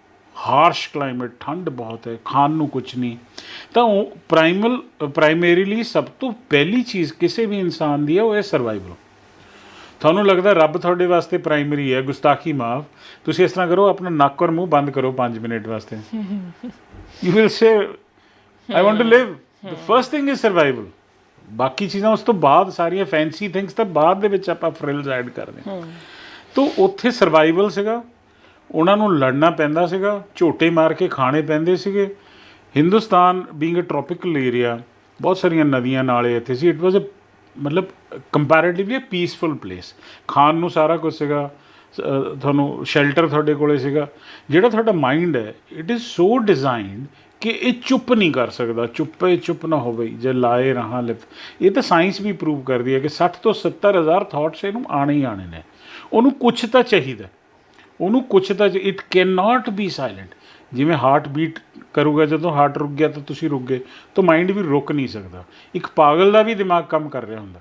harsh climate ਠੰਡ ਬਹੁਤ ਹੈ ਖਾਣ ਨੂੰ ਕੁਝ ਨਹੀਂ। ਤਾਂ ਉਹ ਪ੍ਰਾਈਮਲ ਪ੍ਰਾਇਮਰੀਲੀ ਸਭ ਤੋਂ ਪਹਿਲੀ ਚੀਜ਼ ਕਿਸੇ ਵੀ ਇਨਸਾਨ ਦੀ ਹੈ ਉਹ ਹੈ ਸਰਵਾਈਵਲ ਤੁਹਾਨੂੰ ਲੱਗਦਾ ਰੱਬ ਤੁਹਾਡੇ ਵਾਸਤੇ ਪ੍ਰਾਇਮਰੀ ਹੈ ਗੁਸਤਾਖੀ ਮਾਫ। ਤੁਸੀਂ ਇਸ ਤਰ੍ਹਾਂ ਕਰੋ ਆਪਣਾ ਨੱਕ ਔਰ ਮੂੰਹ ਬੰਦ ਕਰੋ 5 ਮਿੰਟ ਵਾਸਤੇ। You will say I want to live the first thing is survival ਬਾਕੀ ਚੀਜ਼ਾਂ ਉਸ ਤੋਂ ਬਾਅਦ ਸਾਰੀਆਂ ਫੈਂਸੀ ਥਿੰਗਸ ਤਾਂ ਬਾਅਦ ਦੇ ਵਿੱਚ ਆਪਾਂ ਫਰਿਲਸ ਐਡ ਕਰਦੇ ਹਾਂ। ਤੋ ਉੱਥੇ ਸਰਵਾਈਵਲ ਸੀਗਾ। ਉਹਨਾਂ ਨੂੰ ਲੜਨਾ ਪੈਂਦਾ ਸੀਗਾ, ਝੋਟੇ ਮਾਰ ਕੇ ਖਾਣੇ ਪੈਂਦੇ ਸੀਗੇ। Hindustan being a tropical area ਬਹੁਤ ਸਾਰੀਆਂ ਨਦੀਆਂ ਨਾਲੇ ਇੱਥੇ ਸੀ। ਇਟ ਵਾਸ ਅ ਮਤਲਬ ਕੰਪੈਰੀਟਿਵਲੀ ਅ ਪੀਸਫੁਲ ਪਲੇਸ ਖਾਣ ਨੂੰ ਸਾਰਾ ਕੁਝ ਸੀਗਾ ਤੁਹਾਨੂੰ ਸ਼ੈਲਟਰ ਤੁਹਾਡੇ ਕੋਲੇ ਸੀਗਾ। ਜਿਹੜਾ ਤੁਹਾਡਾ ਮਾਈਂਡ ਹੈ ਇਟ ਇਜ਼ ਸੋ ਡਿਜ਼ਾਈਨਡ ਕਿ ਇਹ ਚੁੱਪ ਨਹੀਂ ਕਰ ਸਕਦਾ। ਚੁੱਪੇ ਚੁੱਪ ਨਾ ਹੋਵੇ, ਜੇ ਲਾਏ ਰਹਾ ਲਿਪ। ਇਹ ਤਾਂ ਸਾਇੰਸ ਵੀ ਪ੍ਰੂਵ ਕਰਦੀ ਹੈ ਕਿ 60 ਤੋਂ 70 ਹਜ਼ਾਰ ਥਾਟਸ ਇਹਨੂੰ ਆਣੇ ਹੀ ਆਣੇ ਨੇ। ਉਹਨੂੰ ਕੁਝ ਤਾਂ ਚਾਹੀਦਾ। ਉਹਨੂੰ ਕੁਝ ਤਾਂ it can not be silent ਜਿਵੇਂ ਹਾਰਟ ਬੀਟ ਕਰੂਗਾ ਜਦੋਂ ਹਾਰਟ ਰੁਕ ਗਿਆ ਤਾਂ ਤੁਸੀਂ ਰੁਕ ਗਏ ਤਾਂ ਮਾਈਂਡ ਵੀ ਰੁਕ ਨਹੀਂ ਸਕਦਾ। ਇੱਕ ਪਾਗਲ ਦਾ ਵੀ ਦਿਮਾਗ ਕੰਮ ਕਰ ਰਿਹਾ ਹੁੰਦਾ।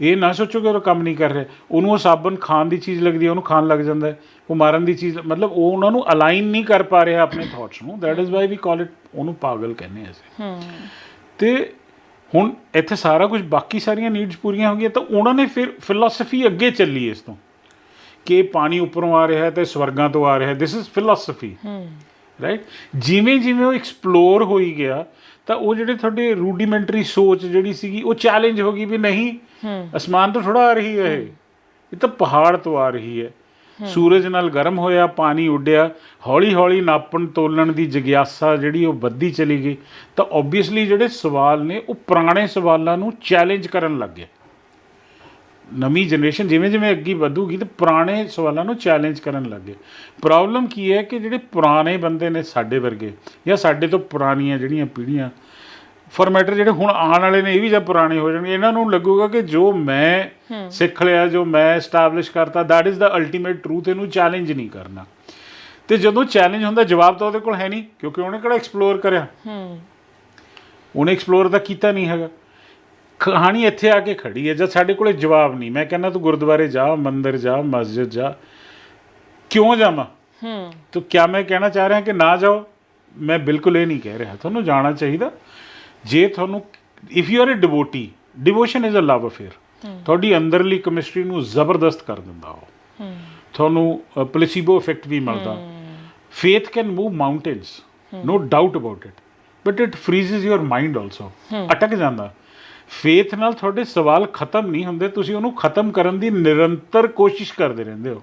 ਇਹ ਨਾ ਸੋਚੋ ਕਿ ਉਹ ਕੰਮ ਨਹੀਂ ਕਰ ਰਿਹਾ। ਉਹਨੂੰ ਉਹ ਸਾਬਣ ਖਾਣ ਦੀ ਚੀਜ਼ ਲੱਗਦੀ ਹੈ ਉਹਨੂੰ ਖਾਣ ਲੱਗ ਜਾਂਦਾ ਹੈ। ਉਹ ਮਾਰਨ ਦੀ ਚੀਜ਼ ਮਤਲਬ ਉਹ ਉਹਨਾਂ ਨੂੰ ਅਲਾਈਨ ਨਹੀਂ ਕਰ ਪਾ ਰਿਹਾ ਆਪਣੇ ਥਾਟਸ ਨੂੰ। That is why we call it ਉਹਨੂੰ ਪਾਗਲ ਕਹਿੰਦੇ ਅਸੀਂ। ਤੇ ਹੁਣ ਇੱਥੇ ਸਾਰਾ ਕੁਝ ਬਾਕੀ ਸਾਰੀਆਂ ਨੀਡਸ ਪੂਰੀਆਂ ਹੋ ਗਈਆਂ ਤਾਂ ਉਹਨਾਂ ਨੇ ਫਿਰ ਫਿਲਾਸਫੀ ਅੱਗੇ ਚੱਲੀ ਇਸ ਤੋਂ। ਕਿ ਪਾਣੀ ਉੱਪਰੋਂ ਆ ਰਿਹਾ ਹੈ ਤੇ ਸਵਰਗਾਂ ਤੋਂ ਆ ਰਿਹਾ ਹੈ। ਦਿਸ ਇਜ਼ ਫਿਲਾਸਫੀ ਰਾਈਟ ਜਿਵੇਂ ਜਿਵੇਂ ਉਹ ਐਕਸਪਲੋਰ ਹੋਈ ਗਿਆ, ਤਾਂ ਉਹ ਜਿਹੜੇ ਤੁਹਾਡੇ ਰੂਡੀਮੈਂਟਰੀ ਸੋਚ ਜਿਹੜੀ ਸੀਗੀ, ਉਹ ਚੈਲੰਜ ਹੋ ਗਈ ਵੀ ਨਹੀਂ, ਅਸਮਾਨ ਤੋਂ ਥੋੜਾ ਆ ਰਹੀ ਹੈ ਇਹ। ਇਹ ਤਾਂ ਪਹਾੜ ਤੋਂ ਆ ਰਹੀ ਹੈ। ਸੂਰਜ ਨਾਲ ਗਰਮ ਹੋਇਆ, ਪਾਣੀ ਉੱਡਿਆ, ਹੌਲੀ ਹੌਲੀ ਨਾਪਣ ਤੋਲਣ ਦੀ ਜਿਗਿਆਸਾ ਜਿਹੜੀ ਉਹ ਵੱਧਦੀ ਚਲੀ ਗਈ, ਤਾਂ ਆਬਵੀਅਸਲੀ ਜਿਹੜੇ ਸਵਾਲ ਨੇ, ਉਹ ਪੁਰਾਣੇ ਸਵਾਲਾਂ ਨੂੰ ਚੈਲੰਜ ਕਰਨ ਲੱਗ ਗਏ। ਨਵੀਂ ਜਨਰੇਸ਼ਨ ਜਿਵੇਂ ਜਿਵੇਂ ਅੱਗੇ ਵਧੂਗੀ ਤੇ ਪੁਰਾਣੇ ਸਵਾਲਾਂ ਨੂੰ ਚੈਲੰਜ ਕਰਨ ਲੱਗੇ ਪ੍ਰੋਬਲਮ ਕੀ ਹੈ ਕਿ ਜਿਹੜੇ ਪੁਰਾਣੇ ਬੰਦੇ ਨੇ ਸਾਡੇ ਵਰਗੇ ਜਾਂ ਸਾਡੇ ਤੋਂ ਪੁਰਾਣੀਆਂ ਜਿਹੜੀਆਂ ਪੀੜ੍ਹੀਆਂ ਫॉर ਮੈਟਰ ਜਿਹੜੇ ਹੁਣ ਆਉਣ ਵਾਲੇ ਨੇ ਇਹ ਵੀ ਜਦ ਪੁਰਾਣੇ ਹੋ ਜਾਣਗੇ ਇਹਨਾਂ ਨੂੰ ਲੱਗੂਗਾ ਕਿ ਜੋ ਮੈਂ ਸਿੱਖ ਲਿਆ ਜੋ ਮੈਂ ਐਸਟੈਬਲਿਸ਼ ਕਰਤਾ that is the ultimate truth ਇਹਨੂੰ ਚੈਲੰਜ ਨਹੀਂ ਕਰਨਾ। ਤੇ ਜਦੋਂ ਚੈਲੰਜ ਹੁੰਦਾ ਜਵਾਬ ਤਾਂ ਉਹਦੇ ਕੋਲ ਹੈ ਨਹੀਂ ਕਿਉਂਕਿ ਉਹਨੇ ਕਿਹੜਾ ਐਕਸਪਲੋਰ ਕਰਿਆ। ਹੂੰ। ਉਹਨੇ ਐਕਸਪਲੋਰ ਤਾਂ ਕੀਤਾ ਨਹੀਂ ਹੈਗਾ। ਕਹਾਣੀ ਇੱਥੇ ਆ ਕੇ ਖੜੀ ਹੈ ਜਦ ਸਾਡੇ ਕੋਲੇ ਜਵਾਬ ਨਹੀਂ। ਮੈਂ ਕਹਿੰਦਾ ਤੂੰ ਗੁਰਦੁਆਰੇ ਜਾ ਮੰਦਿਰ ਜਾ ਮਸਜਿਦ ਜਾ। ਕਿਉਂ ਜਾਵਾਂ? ਹੂੰ। ਤੋ ਕਿਆ ਮੈਂ ਕਹਿਣਾ ਚਾਹ ਰਿਹਾ ਕਿ ਨਾ ਜਾਓ? ਮੈਂ ਬਿਲਕੁਲ ਇਹ ਨਹੀਂ ਕਹਿ ਰਿਹਾ। ਤੁਹਾਨੂੰ ਜਾਣਾ ਚਾਹੀਦਾ। ਜੇ ਤੁਹਾਨੂੰ if you are a devotee devotion is a love affair ਤੁਹਾਡੀ ਅੰਦਰਲੀ ਕੈਮਿਸਟਰੀ ਨੂੰ ਜ਼ਬਰਦਸਤ ਕਰ ਦਿੰਦਾ ਉਹ। ਤੁਹਾਨੂੰ ਪਲੇਸੀਬੋ ਇਫੈਕਟ ਵੀ ਮਿਲਦਾ। Faith can move mountains no doubt about it but it freezes your mind also ਅਟਕ ਜਾਂਦਾ। ਫੇਥ ਨਾਲ ਤੁਹਾਡੇ ਸਵਾਲ ਖਤਮ ਨਹੀਂ ਹੁੰਦੇ, ਤੁਸੀਂ ਉਹਨੂੰ ਖਤਮ ਕਰਨ ਦੀ ਨਿਰੰਤਰ ਕੋਸ਼ਿਸ਼ ਕਰਦੇ ਰਹਿੰਦੇ ਹੋ।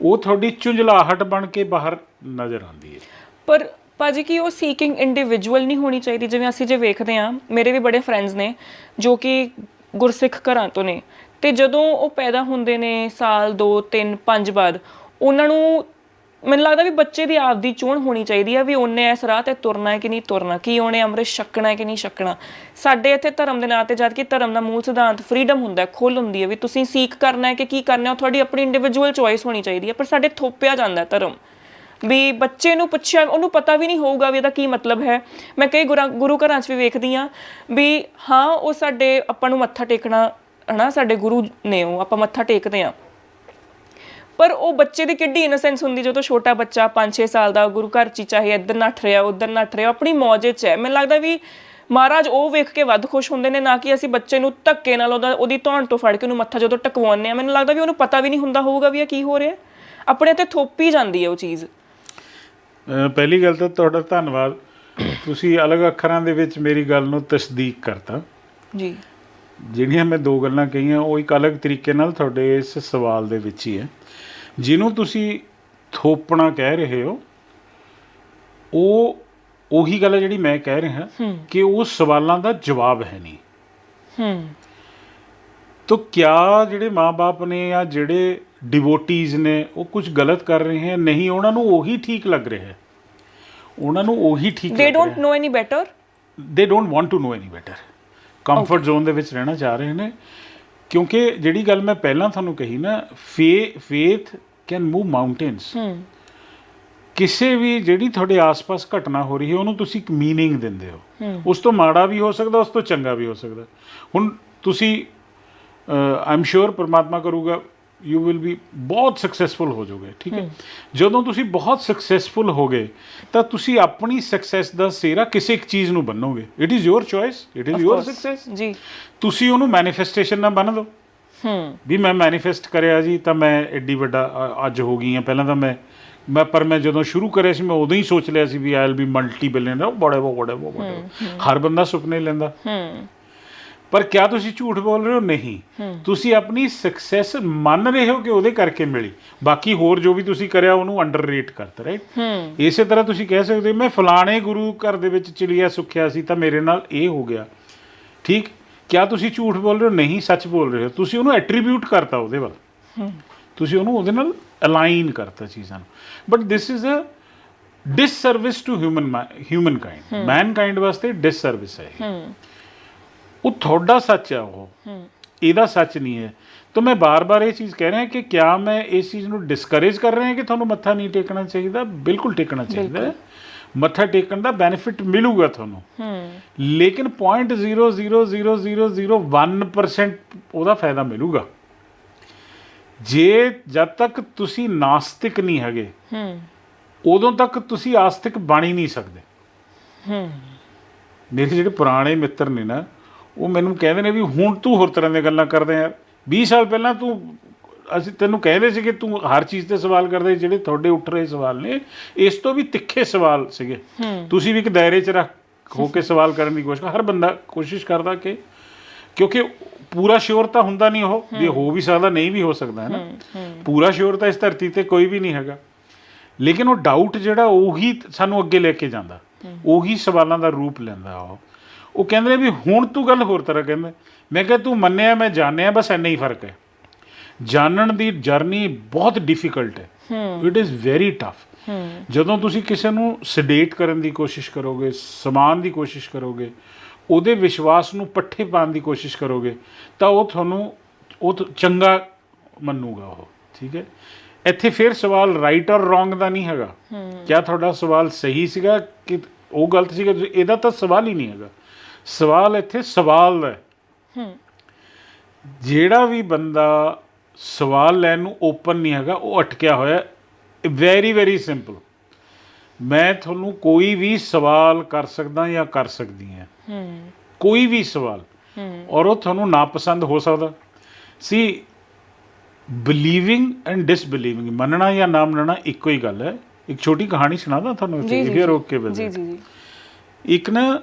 ਉਹ ਤੁਹਾਡੀ ਚੁੰਝਲਾਹਟ ਬਣ ਕੇ ਬਾਹਰ ਨਜ਼ਰ ਆਉਂਦੀ ਹੈ। ਪਰ ਭਾਜੀ ਕੀ ਉਹ ਸੀਕਿੰਗ ਇੰਡੀਵਿਜੂਅਲ ਨਹੀਂ ਹੋਣੀ ਚਾਹੀਦੀ? ਜਿਵੇਂ ਅਸੀਂ ਜੇ ਵੇਖਦੇ ਆ ਮੇਰੇ ਵੀ ਬੜੇ ਫਰੈਂਡਸ ਨੇ, ਜੋ ਕਿ ਗੁਰਸਿੱਖ ਘਰਾਂ ਤੋਂ ਨੇ। ਤੇ ਜਦੋਂ ਉਹ ਪੈਦਾ ਹੁੰਦੇ ਨੇ ਸਾਲ 2 3 5 ਬਾਅਦ, ਉਹਨਾਂ ਨੂੰ ਮੈਨੂੰ ਲੱਗਦਾ ਵੀ ਬੱਚੇ ਦੀ ਆਪਦੀ ਚੋਣ ਹੋਣੀ ਚਾਹੀਦੀ ਆ ਵੀ ਉਹਨੇ ਇਸ ਰਾਹ ਤੇ ਤੁਰਨਾ ਹੈ ਕਿ ਨਹੀਂ ਤੁਰਨਾ, ਕੀ ਉਹਨੇ ਅੰਮ੍ਰਿਤ ਛਕਣਾ ਹੈ ਕਿ ਨਹੀਂ ਛਕਣਾ। ਸਾਡੇ ਇੱਥੇ ਧਰਮ ਦੇ ਨਾਂ ਤੇ ਜਦ ਕਿ ਧਰਮ ਦਾ ਮੂਲ ਸਿਧਾਂਤ ਫਰੀडम ਹੁੰਦਾ ਹੈ ਖੁੱਲ ਹੁੰਦੀ ਹੈ ਵੀ ਤੁਸੀਂ ਸੀਖ ਕਰਨਾ ਹੈ ਕਿ ਕੀ ਕਰਨਾ ਹੈ, ਉਹ ਤੁਹਾਡੀ ਆਪਣੀ ਇੰਡੀਵਿਜੂਅਲ ਚੋਇਸ ਹੋਣੀ ਚਾਹੀਦੀ ਹੈ, ਪਰ ਸਾਡੇ ਥੋਪਿਆ ਜਾਂਦਾ ਹੈ ਧਰਮ। ਵੀ ਬੱਚੇ ਨੂੰ ਪੁੱਛਿਆ, ਉਹਨੂੰ ਪਤਾ ਵੀ ਨਹੀਂ ਹੋਊਗਾ ਵੀ ਇਹਦਾ ਕੀ ਮਤਲਬ ਹੈ। ਮੈਂ ਕਈ ਗੁਰਾਂ- ਗੁਰੂ ਘਰਾਂ 'ਚ ਵੀ ਵੇਖਦੀ ਆ ਵੀ ਹਾਂ, ਉਹ ਸਾਡੇ, ਆਪਾਂ ਨੂੰ ਮੱਥਾ ਟੇਕਣਾ, ਹਨਾ, ਸਾਡੇ ਗੁਰੂ ਨੇ ਉਹ, ਆਪਾਂ ਮੱਥਾ ਟੇਕਦੇ ਆ ਪਰ ਉਹ ਬੱਚੇ ਦੀ ਕਿੱਡੀ ਇਨੋਸੈਂਸ ਹੁੰਦੀ ਜਦੋਂ ਛੋਟਾ ਬੱਚਾ 5-6 ਸਾਲ ਦਾ ਗੁਰੂ ਘਰ ਚ ਹੀ ਚਾਹੇ ਇੱਧਰ ਨੱਠ ਰਿਹਾ ਉੱਧਰ ਨੱਠ ਰਿਹਾ ਆਪਣੀ ਮੌਜ 'ਚ ਹੈ। ਮੈਨੂੰ ਲੱਗਦਾ ਵੀ ਮਹਾਰਾਜ ਉਹ ਵੇਖ ਕੇ ਵੱਧ ਖੁਸ਼ ਹੁੰਦੇ ਨੇ ਨਾ ਕਿ ਅਸੀਂ ਬੱਚੇ ਨੂੰ ਧੱਕੇ ਨਾਲ ਉਹਦਾ ਉਹਦੀ ਧੌਣ ਤੋਂ ਫੜ ਕੇ ਉਹਨੂੰ ਮੱਥਾ ਜਦੋਂ ਟਕਵਾਉਂਦੇ ਆ ਮੈਨੂੰ ਲੱਗਦਾ ਵੀ ਉਹਨੂੰ ਪਤਾ ਵੀ ਨਹੀਂ ਹੁੰਦਾ ਹੋਊਗਾ ਵੀ ਇਹ ਕੀ ਹੋ ਰਿਹਾ ਆਪਣੇ ਤੇ ਥੋਪੀ ਜਾਂਦੀ ਹੈ ਉਹ ਚੀਜ਼। ਪਹਿਲੀ ਗੱਲ ਤਾਂ ਤੁਹਾਡਾ ਧੰਨਵਾਦ। ਤੁਸੀਂ ਅਲੱਗ ਅੱਖਰਾਂ ਦੇ ਵਿੱਚ ਮੇਰੀ ਗੱਲ ਨੂੰ ਤਸਦੀਕ ਕਰਤਾ। ਜੀ। ਜਿਹੜੀਆਂ ਮੈਂ ਦੋ ਗੱਲਾਂ ਕਹੀਆਂ ਉਹ ਇੱਕ ਅਲੱਗ ਤਰੀਕੇ ਨਾਲ ਤੁਹਾਡੇ ਇਸ ਸਵਾਲ ਦੇ ਵਿੱਚ ਹੀ ਹੈ। ਜਿਹਨੂੰ ਤੁਸੀਂ ਥੋਪਣਾ ਕਹਿ ਰਹੇ ਹੋ ਉਹ ਉਹੀ ਗੱਲ ਹੈ ਜਿਹੜੀ ਮੈਂ ਕਹਿ ਰਿਹਾ ਕਿ ਉਹ ਸਵਾਲਾਂ ਦਾ ਜਵਾਬ ਹੈ ਨਹੀਂ। ਹੂੰ। ਤੋ ਕਿਆ ਜਿਹੜੇ ਮਾਪੇ ਨੇ ਜਾਂ ਜਿਹੜੇ ਡਿਵੋਟੀਜ਼ ਨੇ ਉਹ ਕੁਝ ਗਲਤ ਕਰ ਰਹੇ ਹਨ ਨਹੀਂ ਉਹਨਾਂ ਨੂੰ ਉਹੀ ਠੀਕ ਲੱਗ ਰਿਹਾ ਹੈ। ਉਹਨਾਂ ਨੂੰ ਉਹੀ ਠੀਕ ਦੇ ਲੱਗ ਰਿਹਾ don't know any better they don't want to know any better comfort zone ਦੇ ਵਿੱਚ ਰਹਿਣਾ ਚਾਹ ਰਹੇ ਨੇ। ਕਿਉਂਕਿ ਜਿਹੜੀ ਗੱਲ ਮੈਂ ਪਹਿਲਾਂ ਤੁਹਾਨੂੰ ਕਹੀ ਨਾ ਫੇ ਫੇਥ ਕੈਨ ਮੂਵ ਮਾਊਂਟੇਨਸ ਹੂੰ ਕਿਸੇ ਵੀ ਜਿਹੜੀ ਤੁਹਾਡੇ ਆਸ-ਪਾਸ ਘਟਨਾ ਹੋ ਰਹੀ ਹੈ ਉਹਨੂੰ ਤੁਸੀਂ ਇੱਕ मीनिंग ਦਿੰਦੇ ਹੋ ਉਸ ਤੋਂ ਮਾੜਾ ਵੀ ਹੋ ਸਕਦਾ ਉਸ ਤੋਂ ਚੰਗਾ ਵੀ ਹੋ ਸਕਦਾ ਹੁਣ ਤੁਸੀਂ ਆਮ ਸ਼ੋਰ ਪ੍ਰਮਾਤਮਾ ਕਰੂਗਾ ਯੂ ਵਿਲ ਬੀ ਬਹੁਤ ਸਕਸੈਸਫੁਲ ਹੋ ਜਾਓਗੇ ਠੀਕ ਹੈ? ਜਦੋਂ ਤੁਸੀਂ ਬਹੁਤ ਸਕਸੈਸਫੁਲ ਹੋਗੇ ਤਾਂ ਤੁਸੀਂ ਆਪਣੀ ਸਕਸੈਸ ਦਾ ਸਿਹਰਾ ਕਿਸੇ ਇੱਕ ਚੀਜ਼ ਨੂੰ ਬੰਨੋਗੇ। It is your choice it is your success ਜੀ। ਤੁਸੀਂ ਉਹਨੂੰ ਮੈਨੀਫੈਸਟੇਸ਼ਨ ਨਾਲ ਬੰਨ ਦਿਓ ਹੂੰ। ਵੀ ਮੈਂ ਮੈਨੀਫੈਸਟ ਕਰਿਆ ਜੀ ਤਾਂ ਮੈਂ ਐਡੀ ਵੱਡਾ ਅੱਜ ਹੋ ਗਈ ਹਾਂ। ਪਹਿਲਾਂ ਤਾਂ ਮੈਂ ਮੈਂ ਪਰ ਮੈਂ ਜਦੋਂ ਸ਼ੁਰੂ ਕਰਿਆ ਸੀ ਮੈਂ ਉਦੋਂ ਹੀ ਸੋਚ ਲਿਆ ਸੀ ਵੀ I will be multi billionaire ਬੜੇ ਬੜੇ ਬੜੇ ਹਰ ਬੰਦਾ ਸੁਪਨੇ ਲੈਂਦਾ। ਹੂੰ। ਪਰ ਕਿਆ ਤੁਸੀਂ ਝੂਠ ਬੋਲ ਰਹੇ ਹੋ? ਨਹੀਂ। ਤੁਸੀਂ ਆਪਣੀ ਸਕਸੈਸ ਮੰਨ ਰਹੇ ਹੋ ਕਿ ਉਹਦੇ ਕਰਕੇ ਮਿਲੀ? ਬਾਕੀ ਹੋਰ ਜੋ ਵੀ ਤੁਸੀਂ ਕਰਿਆ ਉਹਨੂੰ ਅੰਡਰਰੇਟ ਕਰਤਾ ਰਾਈਟ ਇਸੇ ਤਰ੍ਹਾਂ ਤੁਸੀਂ ਕਹਿ ਸਕਦੇ ਮੈਂ ਫਲਾਣੇ ਗੁਰੂ ਘਰ ਦੇ ਵਿੱਚ ਚਿੜੀਆ ਸੁੱਖਿਆ ਸੀ ਤਾਂ ਮੇਰੇ ਨਾਲ ਇਹ ਹੋ ਗਿਆ। ਠੀਕ? ਕਿਆ ਤੁਸੀਂ ਝੂਠ ਬੋਲ ਰਹੇ ਹੋ? ਨਹੀਂ ਸੱਚ ਬੋਲ ਰਹੇ ਹੋ। ਤੁਸੀਂ ਉਹਨੂੰ ਐਟਰੀਬਿਊਟ ਕਰਤਾ ਉਹਦੇ ਵੱਲ। ਤੁਸੀਂ ਉਹਨੂੰ ਉਹਦੇ ਨਾਲ ਅਲਾਈਨ ਕਰਤਾ ਚੀਜ਼ਾਂ ਨੂੰ। But this is a disservice to human humankind mankind ਵਾਸਤੇ ਡਿਸਸਰਵਿਸ। ਹੂੰ। ਉਹ ਤੁਹਾਡਾ ਸੱਚ ਹੈ ਉਹ। ਇਹਦਾ ਸੱਚ ਨਹੀਂ ਹੈ। ਤਾਂ ਮੈਂ ਬਾਰ-ਬਾਰ ਇਹ ਚੀਜ਼ ਕਹਿ ਰਿਹਾ ਕਿ ਕਿਆ ਮੈਂ ਇਸ ਚੀਜ਼ ਨੂੰ ਡਿਸਕਰੇਜ ਕਰ ਰਿਹਾ ਕਿ ਤੁਹਾਨੂੰ ਮੱਥਾ ਨਹੀਂ ਟੇਕਣਾ ਚਾਹੀਦਾ? ਬਿਲਕੁਲ ਟੇਕਣਾ ਚਾਹੀਦਾ ਮੱਥਾ ਟੇਕਣ ਦਾ ਬੈਨੀਫਿਟ ਮਿਲੂਗਾ ਤੁਹਾਨੂੰ। ਹੂੰ। ਲੇਕਿਨ 0.00001% ਉਹਦਾ ਫਾਇਦਾ ਮਿਲੂਗਾ। ਜੇ ਜਦ ਤੱਕ ਤੁਸੀਂ ਨਾਸਤਿਕ ਨਹੀਂ ਹੈਗੇ ਹੂੰ। ਉਦੋਂ ਤੱਕ ਤੁਸੀਂ ਆਸਤਿਕ ਬਣ ਹੀ ਨਹੀਂ ਸਕਦੇ। ਹੂੰ। ਮੇਰੇ ਜਿਹੜੇ ਪੁਰਾਣੇ ਮਿੱਤਰ ਨੇ ਨਾ ਉਹ ਮੈਨੂੰ ਕਹਿੰਦੇ ਨੇ ਵੀ ਹੁਣ ਤੂੰ ਹੋਰ ਤਰ੍ਹਾਂ ਦੀਆਂ ਗੱਲਾਂ ਕਰਦਾ ਯਾਰ 20 ਸਾਲ ਪਹਿਲਾਂ ਤੂੰ ਅਸੀਂ ਤੈਨੂੰ ਕਹਿੰਦੇ ਸੀ ਕਿ ਤੂੰ ਹਰ ਚੀਜ਼ ਤੇ ਸਵਾਲ ਕਰਦਾ ਜਿਹੜੇ ਤੁਹਾਡੇ ਉੱਠ ਰਹੇ ਸਵਾਲ ਨੇ ਇਸ ਤੋਂ ਵੀ ਤਿੱਖੇ ਸਵਾਲ ਸੀਗੇ। ਤੁਸੀਂ ਵੀ ਇੱਕ ਦਾਇਰੇ 'ਚ ਰੱਖ ਹੋ ਕੇ ਸਵਾਲ ਕਰਨ ਦੀ ਕੋਸ਼ਿਸ਼ ਹਰ ਬੰਦਾ ਕੋਸ਼ਿਸ਼ ਕਰਦਾ ਕਿ ਕਿਉਂਕਿ ਪੂਰਾ ਸ਼ੋਰ ਤਾਂ ਹੁੰਦਾ ਨਹੀਂ ਉਹ ਵੀ ਹੋ ਵੀ ਸਕਦਾ ਨਹੀਂ ਵੀ ਹੋ ਸਕਦਾ ਹੈ ਨਾ? ਪੂਰਾ ਸ਼ੋਰ ਤਾਂ ਇਸ ਧਰਤੀ ਤੇ ਕੋਈ ਵੀ ਨਹੀਂ ਹੈਗਾ। ਲੇਕਿਨ ਉਹ ਡਾਊਟ ਜਿਹੜਾ ਉਹੀ ਸਾਨੂੰ ਅੱਗੇ ਲੈ ਕੇ ਜਾਂਦਾ। ਉਹੀ ਸਵਾਲਾਂ ਦਾ ਰੂਪ ਲੈਂਦਾ ਉਹ। ਉਹ ਕਹਿੰਦੇ ਵੀ ਹੁਣ ਤੂੰ ਗੱਲ ਹੋਰ ਤਰ੍ਹਾਂ ਕਹਿੰਦਾ। ਮੈਂ ਕਿਹਾ ਤੂੰ ਮੰਨਿਆ ਮੈਂ ਜਾਣਿਆ ਬਸ ਇੰਨਾ ਹੀ ਫ਼ਰਕ ਹੈ। ਜਾਣਨ ਦੀ ਜਰਨੀ ਬਹੁਤ ਡਿਫਿਕਲਟ ਹੈ। ਇਟ ਇਜ਼ ਵੈਰੀ ਟਫ ਜਦੋਂ ਤੁਸੀਂ ਕਿਸੇ ਨੂੰ ਸੈਡੇਟ ਕਰਨ ਦੀ ਕੋਸ਼ਿਸ਼ ਕਰੋਗੇ ਸਮਾਨ ਦੀ ਕੋਸ਼ਿਸ਼ ਕਰੋਗੇ ਉਹਦੇ ਵਿਸ਼ਵਾਸ ਨੂੰ ਪੱਠੇ ਪਾਉਣ ਦੀ ਕੋਸ਼ਿਸ਼ ਕਰੋਗੇ ਤਾਂ ਉਹ ਤੁਹਾਨੂੰ ਉਹ ਚੰਗਾ ਮੰਨੂਗਾ ਉਹ ਠੀਕ ਹੈ? ਇੱਥੇ ਫਿਰ ਸਵਾਲ ਰਾਈਟ ਔਰ ਰੋਂਗ ਦਾ ਨਹੀਂ ਹੈਗਾ। ਕਿਆ ਤੁਹਾਡਾ ਸਵਾਲ ਸਹੀ ਸੀਗਾ ਕਿ ਉਹ ਗਲਤ ਸੀਗਾ? ਇਹਦਾ ਤਾਂ ਸਵਾਲ ਹੀ ਨਹੀਂ ਹੈਗਾ। ਸਵਾਲ ਇੱਥੇ ਸਵਾਲ ਹੈ। ਜਿਹੜਾ ਵੀ ਬੰਦਾ ਸਵਾਲ ਲੈਣ ਨੂੰ ਓਪਨ ਨਹੀਂ ਹੈਗਾ ਉਹ ਅਟਕਿਆ ਹੋਇਆ ਵੈਰੀ ਵੈਰੀ ਸਿੰਪਲ ਮੈਂ ਤੁਹਾਨੂੰ ਕੋਈ ਵੀ ਸਵਾਲ ਕਰ ਸਕਦਾ ਜਾਂ ਕਰ ਸਕਦੀ ਹਾਂ। ਹੂੰ। ਕੋਈ ਵੀ ਸਵਾਲ। ਔਰ ਉਹ ਤੁਹਾਨੂੰ ਨਾਪਸੰਦ ਹੋ ਸਕਦਾ। ਸੀ ਬਲੀਵਿੰਗ ਐਂਡ ਡਿਸਬਲੀਵਿੰਗ ਮੰਨਣਾ ਜਾਂ ਨਾ ਮੰਨਣਾ ਇੱਕੋ ਹੀ ਗੱਲ ਹੈ। ਇੱਕ ਛੋਟੀ ਕਹਾਣੀ ਸੁਣਾਦਾ ਤੁਹਾਨੂੰ ਜੀ, ਜੀ, ਫਿਰ ਰੋਕ ਕੇ ਜੀ ਬਜ਼ੇ ਜੀ ਜੀ। ਇੱਕ ਨਾ